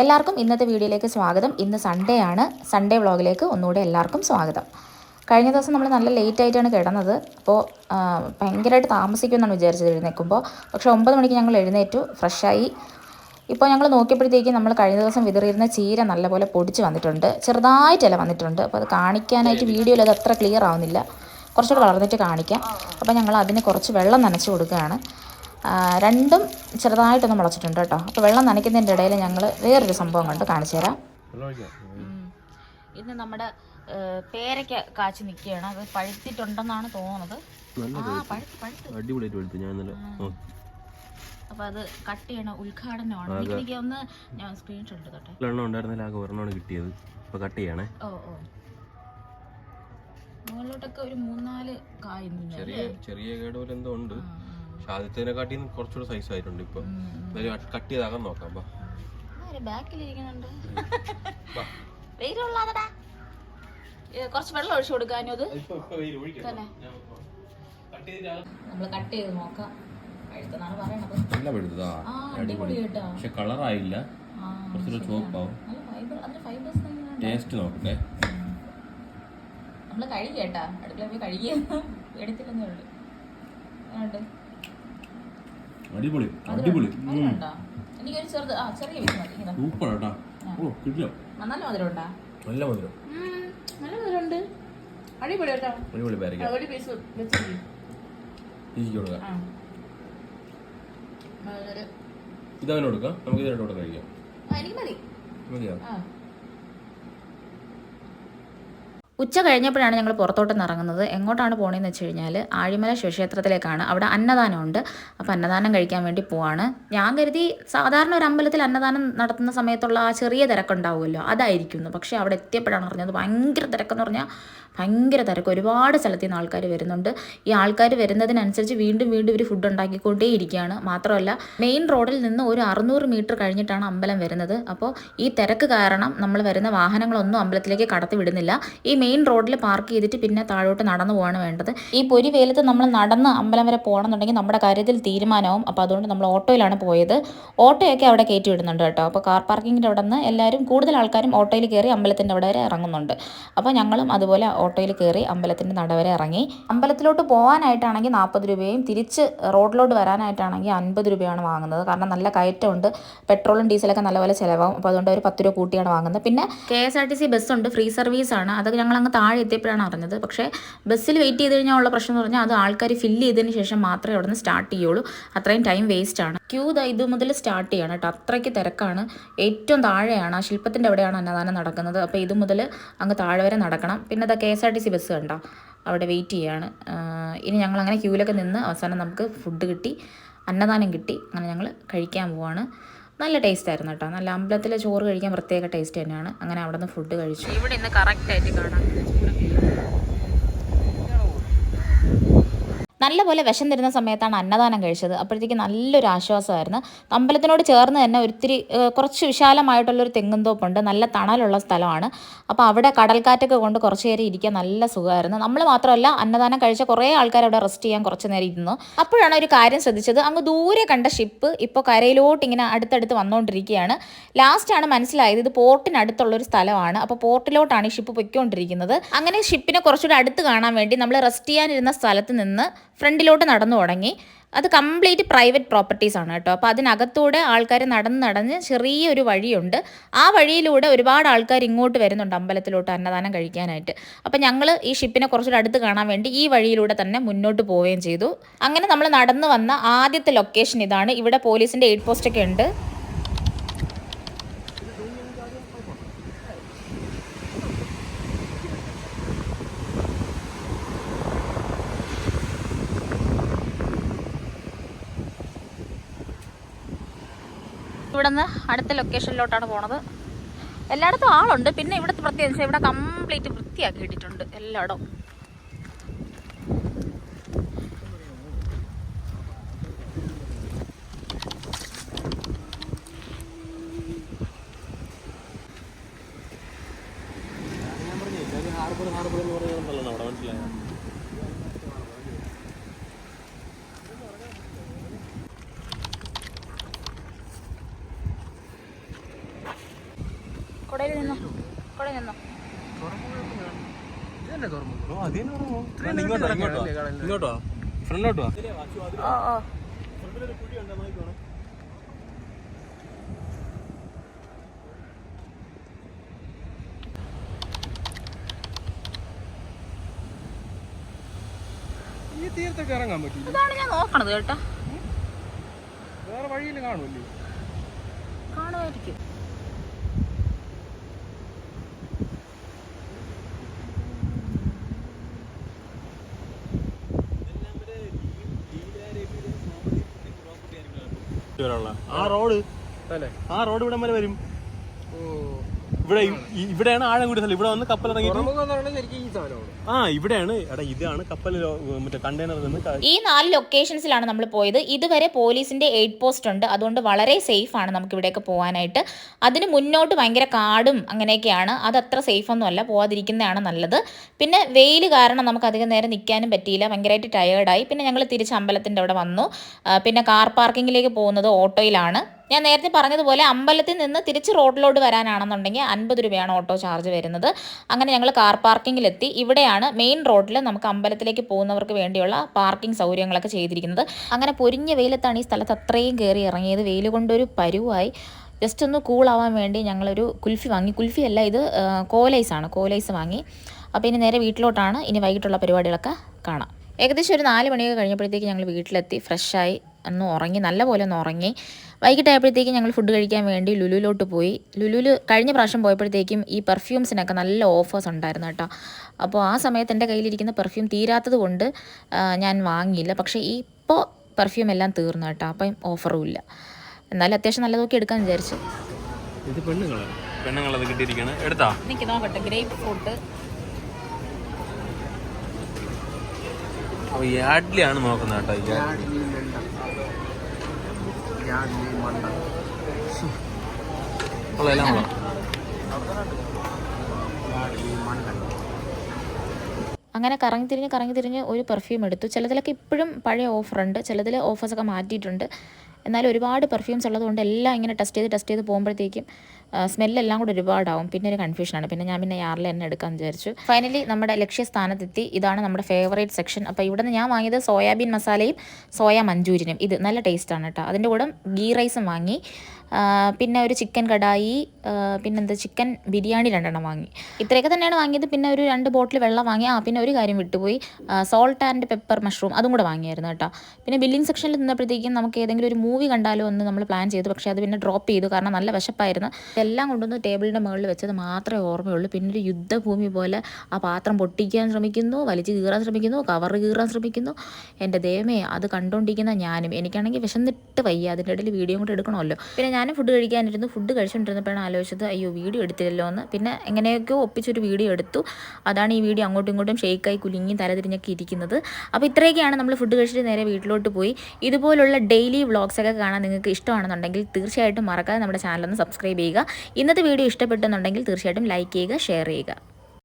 എല്ലാവർക്കും ഇന്നത്തെ വീഡിയോയിലേക്ക് സ്വാഗതം. ഇന്ന് സൺഡേ ആണ്. സൺഡേ വ്ളോഗിലേക്ക് ഒന്നുകൂടെ എല്ലാവർക്കും സ്വാഗതം. കഴിഞ്ഞ ദിവസം നമ്മൾ നല്ല ലേറ്റ് ആയിട്ടാണ് കിടന്നത്. അപ്പോൾ ഭയങ്കരമായിട്ട് താമസിക്കുമെന്നാണ് വിചാരിച്ചത് എഴുന്നേൽക്കുമ്പോൾ. പക്ഷേ ഒമ്പത് മണിക്ക് ഞങ്ങൾ എഴുന്നേറ്റു ഫ്രഷായി ഇപ്പോൾ ഞങ്ങൾ നോക്കിയപ്പോഴത്തേക്കും നമ്മൾ കഴിഞ്ഞ ദിവസം വിതറിയിരുന്ന ചീര നല്ലപോലെ പൊടിച്ച് വന്നിട്ടുണ്ട്. ചെറുതായിട്ടല്ല വന്നിട്ടുണ്ട്. അപ്പോൾ അത് കാണിക്കാനായിട്ട് വീഡിയോയിൽ അത് അത്ര ക്ലിയർ ആവുന്നില്ല. കുറച്ചുകൂടെ വളർന്നിട്ട് കാണിക്കാം. അപ്പോൾ ഞങ്ങൾ അതിന് കുറച്ച് വെള്ളം നനച്ച് കൊടുക്കുകയാണ്. രണ്ടും ചെറുതായിട്ടൊന്ന് മുളച്ചിട്ടുണ്ട് കേട്ടോ. അപ്പോൾ വെള്ളം നനയ്ക്കുന്നതിന്റെ ഇടയിൽ ഞങ്ങൾ വേറൊരു സംഭവം കണ്ട് കാണിച്ചു തരാം. ഇന്ന് നമ്മുടെ പേരയ്ക്ക കാച്ചി നിൽക്കുകയാണ്. അത് പഴുത്തിട്ടുണ്ടെന്നാണ് തോന്നുന്നത്. ആ പഴുത്ത്. പഴുത്ത് അടിപൊളിയായിട്ട് എടുത്തു ഞാൻ ഇന്നലെ അപ്പോൾ അത് കട്ട് ചെയ്യണ ഉദ്ഘാടനമാണ്. എനിക്ക് ഒന്ന് ഞാൻ സ്ക്രീൻഷോട്ട് എടുത്തോട്ടെ എണ്ണം ഉണ്ടായിരുന്നില്ല? ആകെ ഒരെണ്ണമാണ് കിട്ടിയത്. ഇപ്പൊ കട്ട് ചെയ്യണേ. ഓ ഓ. മുകളിലോട്ടൊക്കെ ഒരു മൂന്നാൽ കായ? ചെറിയ ചെറിയ എന്തോ ഉണ്ട്. പക്ഷെ ആദ്യത്തേനെ കാട്ടിയും കുറച്ചുകൂടെ സൈസ് ആയിട്ടുണ്ട് ഇപ്പൊ. എന്തായാലും കട്ട് ചെയ്താകാൻ നോക്കാം ബാ കുറച്ച് വെള്ളം ഒഴിച്ചു കൊടുക്കാനും അത്. തന്നെ. നമ്മൾ കട്ട് ചെയ്ത് നോക്കാം. നല്ല പെടുത്തതാ ആ അടിപൊളി കേട്ടോ. പക്ഷെ കളറായില്ല കുറച്ചുകൂടെ ചുവപ്പാവും ടേസ്റ്റ് നോക്കട്ടെ. നമ്മൾ കഴുകിയേട്ടാ. അടുക്കള പോയി കഴുകിയെന്ന് എടുത്തില്ലെന്നേ ഉള്ളു. അതുകൊണ്ട് അടിപൊളി അടിപൊളി. മധുരമുണ്ടോ എനിക്കൊരു ചെറുത് ആ ചെറിയ സൂപ്പർ കേട്ടാ ഓ കിട്ടില്ല നല്ല മധുരമുണ്ടാ? നല്ല മധുരം. നല്ല മധുരമുണ്ട്. അടിപൊളി കേട്ടോ. അടിപൊളി പേരക്ക ഒരു പീസ് വെച്ചിട്ട് നമുക്ക് ഇതിനോട് കൊടുക്കാം കഴിക്കാം എനിക്ക് മതി. മതിയോ? ആ. ഉച്ച കഴിഞ്ഞപ്പോഴാണ് ഞങ്ങൾ പുറത്തോട്ടെന്ന് ഇറങ്ങുന്നത്. എങ്ങോട്ടാണ് പോണേന്ന് വെച്ച് കഴിഞ്ഞാൽ ആഴിമല ശിവക്ഷേത്രത്തിലേക്കാണ്. അവിടെ അന്നദാനമുണ്ട്. അപ്പോൾ അന്നദാനം കഴിക്കാൻ വേണ്ടി പോവാണ്. ഞാൻ കരുതി സാധാരണ ഒരു അമ്പലത്തിൽ അന്നദാനം നടത്തുന്ന സമയത്തുള്ള ആ ചെറിയ തിരക്കുണ്ടാവുമല്ലോ അതായിരിക്കുന്നു. പക്ഷേ അവിടെ എത്തിയപ്പോഴാണ് അറിഞ്ഞത് ഭയങ്കര തിരക്കെന്ന് പറഞ്ഞാൽ ഭയങ്കര തിരക്ക്. ഒരുപാട് സ്ഥലത്തു നിന്ന് ആൾക്കാർ വരുന്നുണ്ട്. ഈ ആൾക്കാർ വരുന്നതിനനുസരിച്ച് വീണ്ടും വീണ്ടും ഇവർ ഫുഡ് ഉണ്ടാക്കിക്കൊണ്ടേ ഇരിക്കുകയാണ് മാത്രമല്ല മെയിൻ റോഡിൽ നിന്ന് ഒരു അറുന്നൂറ് മീറ്റർ കഴിഞ്ഞിട്ടാണ് അമ്പലം വരുന്നത്. അപ്പോൾ ഈ തിരക്ക് കാരണം നമ്മൾ വരുന്ന വാഹനങ്ങളൊന്നും അമ്പലത്തിലേക്ക് കടത്തി വിടുന്നില്ല. ഈ മെയിൻ റോഡിൽ പാർക്ക് ചെയ്തിട്ട് പിന്നെ താഴോട്ട് നടന്നു പോവാണ് വേണ്ടത്. ഈ പൊരി വെയിലത്ത് നമ്മൾ നടന്ന് അമ്പലം വരെ പോകണമെന്നുണ്ടെങ്കിൽ നമ്മുടെ കാര്യത്തിൽ തീരുമാനമാവും. അപ്പോൾ അതുകൊണ്ട് നമ്മൾ ഓട്ടോയിലാണ് പോയത്. ഓട്ടോയൊക്കെ അവിടെ കയറ്റി വിടുന്നുണ്ട് കേട്ടോ. അപ്പോൾ കാർ പാർക്കിങ്ങിന്റെ അവിടെ നിന്ന് എല്ലാവരും കൂടുതൽ ആൾക്കാരും ഓട്ടോയിൽ കയറി അമ്പലത്തിന്റെ അവിടെ വരെ ഇറങ്ങുന്നുണ്ട്. അപ്പോൾ ഞങ്ങളും അതുപോലെ ഓട്ടോയിൽ കയറി അമ്പലത്തിന്റെ നട വരെ ഇറങ്ങി. അമ്പലത്തിലോട്ട് പോകാനായിട്ടാണെങ്കിൽ നാൽപ്പത് രൂപയും തിരിച്ച് റോഡിലോട്ട് വരാനായിട്ടാണെങ്കിൽ അൻപത് രൂപയാണ് വാങ്ങുന്നത്. കാരണം നല്ല കയറ്റമുണ്ട്. പെട്രോളും ഡീസലൊക്കെ നല്ലപോലെ ചിലവാകും. അപ്പോൾ അതുകൊണ്ട് ഒരു പത്ത് രൂപ കൂട്ടിയാണ് വാങ്ങുന്നത്. പിന്നെ K S R T C ബസ്സുണ്ട്. ഫ്രീ സർവീസാണ്. അത് ഞങ്ങൾ അങ്ങ് താഴെ എത്തിയപ്പോഴാണ് അറിഞ്ഞത്. പക്ഷേ ബസ്സിൽ വെയിറ്റ് ചെയ്ത് കഴിഞ്ഞാൽ ഉള്ള പ്രശ്നം എന്ന് പറഞ്ഞാൽ അത് ആൾക്കാർ ഫില്ല് ചെയ്തതിന് ശേഷം മാത്രമേ അവിടെ നിന്ന് സ്റ്റാർട്ട് ചെയ്യുള്ളൂ. അത്രയും ടൈം വേസ്റ്റ് ആണ്. ക്യൂ ഇത് മുതൽ സ്റ്റാർട്ട് ചെയ്യണം കേട്ടോ. അത്രയ്ക്ക് തിരക്കാണ്. ഏറ്റവും താഴെയാണ്. ആ ശില്പത്തിന്റെ അവിടെയാണ് അന്നദാനം നടക്കുന്നത്. അപ്പോൾ ഇത് മുതൽ അങ്ങ് താഴെ വരെ നടക്കണം. പിന്നെ അതാ K S R T C bus കണ്ടോ? അവിടെ വെയിറ്റ് ചെയ്യാണ്. ഇനി ഞങ്ങൾ അങ്ങനെ ക്യൂവിലൊക്കെ നിന്ന് അവസാനം നമുക്ക് ഫുഡ് കിട്ടി അന്നദാനം കിട്ടി. അങ്ങനെ ഞങ്ങൾ കഴിക്കാൻ പോവാണ്. നല്ല ടേസ്റ്റ് ആയിരുന്നു കേട്ടോ. നല്ല അമ്പലത്തിലെ ചോറ് കഴിക്കാൻ പ്രത്യേക ടേസ്റ്റ് തന്നെയാണ്. അങ്ങനെ അവിടെ നിന്ന് ഫുഡ് കഴിച്ചു. ഇവിടെ ഇന്ന് കറക്റ്റായിട്ട് കാണാം നല്ലപോലെ വിഷം തരുന്ന സമയത്താണ് അന്നദാനം കഴിച്ചത്. അപ്പോഴത്തേക്ക് നല്ലൊരു ആശ്വാസമായിരുന്നു. അമ്പലത്തിനോട് ചേർന്ന് തന്നെ ഒത്തിരി കുറച്ച് വിശാലമായിട്ടുള്ളൊരു തെങ്ങും തോപ്പുണ്ട്. നല്ല തണലുള്ള സ്ഥലമാണ്. അപ്പോൾ അവിടെ കടൽക്കാറ്റൊക്കെ കൊണ്ട് കുറച്ച് നേരം ഇരിക്കാൻ നല്ല സുഖമായിരുന്നു. നമ്മൾ മാത്രമല്ല അന്നദാനം കഴിച്ച കുറേ ആൾക്കാർ അവിടെ റെസ്റ്റ് ചെയ്യാൻ കുറച്ച് നേരം ഇരുന്നു. അപ്പോഴാണ് ഒരു കാര്യം ശ്രദ്ധിച്ചത്. അങ്ങ് ദൂരെ കണ്ട ഷിപ്പ് ഇപ്പോൾ കരയിലോട്ട് ഇങ്ങനെ അടുത്തടുത്ത് വന്നുകൊണ്ടിരിക്കുകയാണ് ലാസ്റ്റാണ് മനസ്സിലായത്. ഇത് പോർട്ടിനടുത്തുള്ളൊരു സ്ഥലമാണ്. അപ്പോൾ പോർട്ടിലോട്ടാണ് ഈ ഷിപ്പ് പൊയ്ക്കൊണ്ടിരിക്കുന്നത്. അങ്ങനെ ഷിപ്പിനെ കുറച്ചുകൂടെ അടുത്ത് കാണാൻ വേണ്ടി നമ്മൾ റെസ്റ്റ് ചെയ്യാനിരുന്ന സ്ഥലത്ത് നിന്ന് ഫ്രണ്ടിലോട്ട് നടന്നു തുടങ്ങി. അത് കംപ്ലീറ്റ് പ്രൈവറ്റ് പ്രോപ്പർട്ടീസ് ആണ് കേട്ടോ. അപ്പോൾ അതിനകത്തൂടെ ആൾക്കാർ നടന്ന് നടന്ന് ചെറിയൊരു വഴിയുണ്ട്. ആ വഴിയിലൂടെ ഒരുപാട് ആൾക്കാർ ഇങ്ങോട്ട് വരുന്നുണ്ട് അമ്പലത്തിലോട്ട് അന്നദാനം കഴിക്കാനായിട്ട്. അപ്പോൾ ഞങ്ങൾ ഈ ഷിപ്പിനെ കുറച്ചുകൂടെ അടുത്ത് കാണാൻ വേണ്ടി ഈ വഴിയിലൂടെ തന്നെ മുന്നോട്ട് പോവുകയും ചെയ്തു. അങ്ങനെ നമ്മൾ നടന്നു വന്ന ആദ്യത്തെ ലൊക്കേഷൻ ഇതാണ്. ഇവിടെ പോലീസിന്റെ എയ്ഡ് പോസ്റ്റൊക്കെ ഉണ്ട്. ഇവിടെ നിന്ന് അടുത്ത ലൊക്കേഷനിലോട്ടാണ് പോണത്. എല്ലായിടത്തും ആളുണ്ട്. പിന്നെ ഇവിടുത്തെ പ്രത്യേകിച്ച് ഇവിടെ കംപ്ലീറ്റ് വൃത്തിയാക്കി ഇട്ടിട്ടുണ്ട് എല്ലായിടവും. ഹാർബർ ഹാർബർ എന്ന് അവിടെ മനസ്സിലായോ കുടയിൽ നിന്നോ കുടയിൽ നിന്നോ ഓ, അതിന് ഉറങ്ങുമോ? ഇങ്ങോട്ടോ ഓ ഈ തീരത്തൊക്കെ ഇറങ്ങാൻ പറ്റില്ല. ഇതാണ് ഞാൻ നോക്കണത് കേട്ടോ. വേറെ വഴിയിൽ കാണുമല്ലേ? കാണുമായിരിക്കും. ആ റോഡ് ആ റോഡ് ഇവിടം വരെ വരും. ഓ. ഇവിടെ ഇവിടെയാണ് ആഴം കൂടിയ സ്ഥലം ഇവിടെ വന്ന് കപ്പൽ ഇറങ്ങിയിട്ട് സാധനമാണ്. ആ ഇവിടെയാണ്. എടാ ഇതാണ് കപ്പൽ മറ്റേ കണ്ടെയ്നർ നിന്ന് ഈ നാല് ലൊക്കേഷൻസിലാണ് നമ്മൾ പോയത്. ഇതുവരെ പോലീസിന്റെ എയ്ഡ് പോസ്റ്റ് ഉണ്ട്. അതുകൊണ്ട് വളരെ സേഫ് ആണ് നമുക്ക് ഇവിടെയൊക്കെ പോകാനായിട്ട് അതിന് മുന്നോട്ട് ഭയങ്കര കാടും അങ്ങനെയൊക്കെയാണ്. അത് അത്ര സേഫ് ഒന്നും അല്ല. പോവാതിരിക്കുന്നതാണ് നല്ലത്. പിന്നെ വെയിൽ കാരണം നമുക്ക് അധികം നേരം നിൽക്കാനും പറ്റിയില്ല. ഭയങ്കരമായിട്ട് ടയേർഡായി പിന്നെ ഞങ്ങൾ തിരിച്ച് അമ്പലത്തിന്റെ അവിടെ വന്നു. പിന്നെ കാർ പാർക്കിങ്ങിലേക്ക് പോകുന്നത് ഓട്ടോയിലാണ്. ഞാൻ നേരത്തെ പറഞ്ഞതുപോലെ അമ്പലത്തിൽ നിന്ന് തിരിച്ച് റോഡിലോട്ട് വരാനാണെന്നുണ്ടെങ്കിൽ അൻപത് രൂപയാണ് ഓട്ടോ ചാർജ് വരുന്നത്. അങ്ങനെ ഞങ്ങൾ കാർ പാർക്കിങ്ങിലെത്തി ഇവിടെയാണ് മെയിൻ റോഡിൽ നമുക്ക് അമ്പലത്തിലേക്ക് പോകുന്നവർക്ക് വേണ്ടിയുള്ള പാർക്കിംഗ് സൗകര്യങ്ങളൊക്കെ ചെയ്തിരിക്കുന്നത്. അങ്ങനെ പൊരിഞ്ഞ വെയിലത്താണ് ഈ സ്ഥലത്ത് അത്രയും കയറി ഇറങ്ങിയത്. വെയിൽ കൊണ്ടൊരു പരുവായി. ജസ്റ്റ് ഒന്ന് കൂളാവാൻ വേണ്ടി ഞങ്ങളൊരു കുൽഫി വാങ്ങി. കുൽഫി അല്ല ഇത് കോലൈസാണ്. കോലൈസ് വാങ്ങി. അപ്പോൾ ഇനി നേരെ വീട്ടിലോട്ടാണ് ഇനി വൈകിട്ടുള്ള പരിപാടികളൊക്കെ കാണാം. ഏകദേശം ഒരു നാല് മണിയൊക്കെ കഴിഞ്ഞപ്പോഴത്തേക്ക് ഞങ്ങൾ വീട്ടിലെത്തി. ഫ്രഷായി ഒന്ന് ഉറങ്ങി നല്ല പോലെ ഒന്ന് ഉറങ്ങി. വൈകിട്ടായപ്പോഴത്തേക്കും ഞങ്ങൾ ഫുഡ് കഴിക്കാൻ വേണ്ടി ലുലുവിലോട്ട് പോയി. ലുലുവിൽ കഴിഞ്ഞ പ്രാവശ്യം പോയപ്പോഴത്തേക്കും ഈ പെർഫ്യൂംസിനൊക്കെ നല്ല ഓഫേഴ്സ് ഉണ്ടായിരുന്നു കേട്ടോ. അപ്പോൾ ആ സമയത്ത് എന്റെ കയ്യിലിരിക്കുന്ന പെർഫ്യൂം തീരാത്തത് കൊണ്ട് ഞാൻ വാങ്ങിയില്ല. പക്ഷേ ഇപ്പോൾ പെർഫ്യൂം എല്ലാം തീർന്നു കേട്ടോ. അപ്പം ഓഫറും ഇല്ല. എന്നാലും അത്യാവശ്യം നല്ലതൊക്കെ എടുക്കാൻ വിചാരിച്ചു. ഇത് പെണ്ണുങ്ങളാണ് പെണ്ണുങ്ങളത് കിട്ടിയിരിക്കണം എടുത്താ? എനിക്ക് നോക്കട്ടെ ഗ്രേപ്പ് ഫ്രൂട്ട് യാഡ്ലിയാണ് നോക്കുന്നത് കേട്ടോ കൊള്ളാം. അങ്ങനെ കറങ്ങി തിരിഞ്ഞ് കറങ്ങി തിരിഞ്ഞ് ഒരു പെർഫ്യൂം എടുത്തു ചിലതിലൊക്കെ ഇപ്പോഴും പഴയ ഓഫറുണ്ട് ചിലതിൽ ഓഫേഴ്സൊക്കെ മാറ്റിയിട്ടുണ്ട് എന്നാലും ഒരുപാട് പെർഫ്യൂംസ് ഉള്ളതുകൊണ്ട് എല്ലാം ഇങ്ങനെ ടെസ്റ്റ് ചെയ്ത് ടെസ്റ്റ് ചെയ്ത് പോകുമ്പോഴത്തേക്കും സ്മെല്ലെല്ലാം കൂടെ ഒരുപാടാവും. പിന്നെ ഒരു കൺഫ്യൂഷനാണ് പിന്നെ ഞാൻ പിന്നെ യാറിൽ തന്നെ എടുക്കാൻ വിചാരിച്ചു. ഫൈനലി നമ്മുടെ ലക്ഷ്യസ്ഥാനത്തെത്തി. ഇതാണ് നമ്മുടെ ഫേവറേറ്റ് സെക്ഷൻ അപ്പോൾ ഇവിടെ നിന്ന് ഞാൻ വാങ്ങിയത് സോയാബീൻ മസാലയും സോയ മഞ്ചൂരിനും ഇത് നല്ല ടേസ്റ്റാണ് കേട്ടോ. അതിന്റെ കൂടെ ഗീ റൈസും വാങ്ങി. പിന്നെ ഒരു ചിക്കൻ കടായി പിന്നെന്താ ചിക്കൻ ബിരിയാണി രണ്ടെണ്ണം വാങ്ങി. ഇത്രയൊക്കെ തന്നെയാണ് വാങ്ങിയത്. പിന്നെ ഒരു രണ്ട് ബോട്ടിൽ വെള്ളം വാങ്ങി. ആ പിന്നെ ഒരു കാര്യം വിട്ടുപോയി. സോൾട്ട് ആൻഡ് പെപ്പർ മഷ്റൂം അതും കൂടെ വാങ്ങിയായിരുന്നു കേട്ടോ. പിന്നെ ബില്ലിംഗ് സെക്ഷനിൽ നിന്നപ്പോഴത്തേക്കും നമുക്ക് ഏതെങ്കിലും ഒരു മൂവി കണ്ടാലോ എന്ന് നമ്മൾ പ്ലാൻ ചെയ്തു. പക്ഷേ അത് പിന്നെ ഡ്രോപ്പ് ചെയ്തു. കാരണം നല്ല വിശപ്പായിരുന്നു. ഇതെല്ലാം കൊണ്ടുവന്ന് ടേബിളിന്റെ മുകളിൽ വെച്ചത് മാത്രമേ ഓർമ്മയുള്ളൂ. പിന്നെ ഒരു യുദ്ധഭൂമി പോലെ ആ പാത്രം പൊട്ടിക്കാൻ ശ്രമിക്കുന്നു വലിച്ചു കീറാൻ ശ്രമിക്കുന്നു കവർ കീറാൻ ശ്രമിക്കുന്നു. എന്റെ ദൈവമേ അത് കണ്ടുകൊണ്ടിരിക്കുന്ന ഞാനും. എനിക്കാണെങ്കിൽ വിശന്നിട്ട് വയ്യ. അതിന്റെ ഇടയിൽ വീഡിയോ കൂടെ എടുക്കണമല്ലോ. പിന്നെ ഞാനും ഫുഡ് കഴിക്കാനിരുന്നു. ഫുഡ് കഴിച്ചുകൊണ്ടിരുന്നപ്പോഴാണ് ആലോചിച്ചത് അയ്യോ വീഡിയോ എടുത്തില്ലല്ലോ എന്ന്. പിന്നെ എങ്ങനെയൊക്കെയോ ഒപ്പിച്ചൊരു വീഡിയോ എടുത്തു. അതാണ് ഈ വീഡിയോ അങ്ങോട്ടും ഇങ്ങോട്ടും ഷേക്കായി കുലുങ്ങി തലതിരിഞ്ഞൊക്കെ ഇരിക്കുന്നത്. അപ്പോൾ ഇത്രയൊക്കെയാണ് നമ്മൾ ഫുഡ് കഴിച്ചിട്ട് നേരെ വീട്ടിലോട്ട് പോയി. ഇതുപോലുള്ള ഡെയിലി വ്ളോഗ്സൊക്കെ കാണാൻ നിങ്ങൾക്ക് ഇഷ്ടമാണെന്നുണ്ടെങ്കിൽ തീർച്ചയായിട്ടും മറക്കാതെ നമ്മുടെ ചാനലൊന്ന് സബ്സ്ക്രൈബ് ചെയ്യുക. ഇന്നത്തെ വീഡിയോ ഇഷ്ടപ്പെട്ടെന്നുണ്ടെങ്കിൽ തീർച്ചയായിട്ടും ലൈക്ക് ചെയ്യുക ഷെയർ ചെയ്യുക.